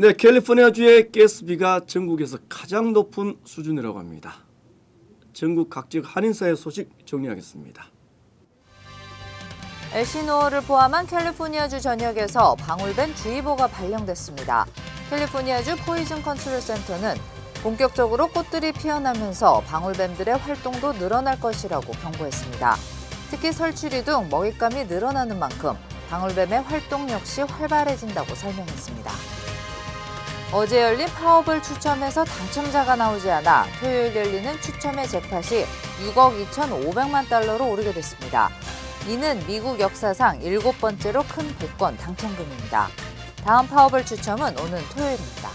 네, 캘리포니아주의 가스비가 전국에서 가장 높은 수준이라고 합니다. 전국 각지 한인사회 소식 정리하겠습니다. 엘시노어를 포함한 캘리포니아주 전역에서 방울뱀 주의보가 발령됐습니다. 캘리포니아주 포이즌 컨트롤 센터는 본격적으로 꽃들이 피어나면서 방울뱀들의 활동도 늘어날 것이라고 경고했습니다. 특히 설치류 등 먹잇감이 늘어나는 만큼 방울뱀의 활동 역시 활발해진다고 설명했습니다. 어제 열린 파워볼 추첨에서 당첨자가 나오지 않아 토요일 열리는 추첨의 잭팟이 6억 2,500만 달러로 오르게 됐습니다. 이는 미국 역사상 일곱 번째로 큰 복권 당첨금입니다. 다음 파워볼 추첨은 오는 토요일입니다.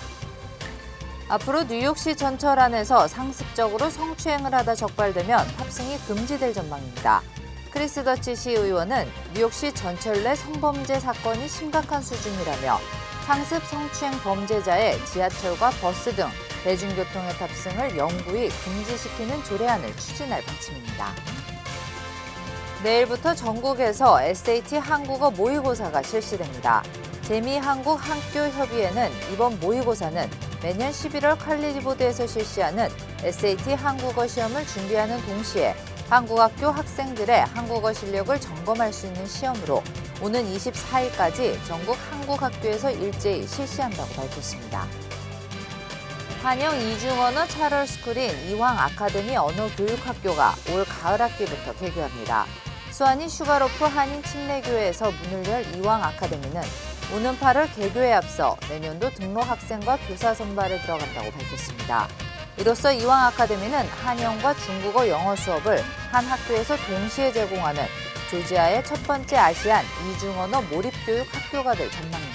앞으로 뉴욕시 전철 안에서 상습적으로 성추행을 하다 적발되면 탑승이 금지될 전망입니다. 크리스 더치 시 의원은 뉴욕시 전철 내 성범죄 사건이 심각한 수준이라며 상습 성추행 범죄자의 지하철과 버스 등 대중교통의 탑승을 영구히 금지시키는 조례안을 추진할 방침입니다. 내일부터 전국에서 SAT 한국어 모의고사가 실시됩니다. 재미한국 학교협의회는 이번 모의고사는 매년 11월 칼리지보드에서 실시하는 SAT 한국어 시험을 준비하는 동시에 한국학교 학생들의 한국어 실력을 점검할 수 있는 시험으로 오는 24일까지 전국 한국학교에서 일제히 실시한다고 밝혔습니다. 한영 이중언어 차럴스쿨인 이황 아카데미 언어교육학교가 올 가을 학기부터 개교합니다. 수완이 슈가로프 한인 침례교회에서 문을 열 이황 아카데미는 오는 8월 개교에 앞서 내년도 등록 학생과 교사 선발에 들어간다고 밝혔습니다. 이로써 이황 아카데미는 한영과 중국어 영어 수업을 한 학교에서 동시에 제공하는 조지아의 첫 번째 아시안 이중언어 몰입교육 학교가 될 전망입니다.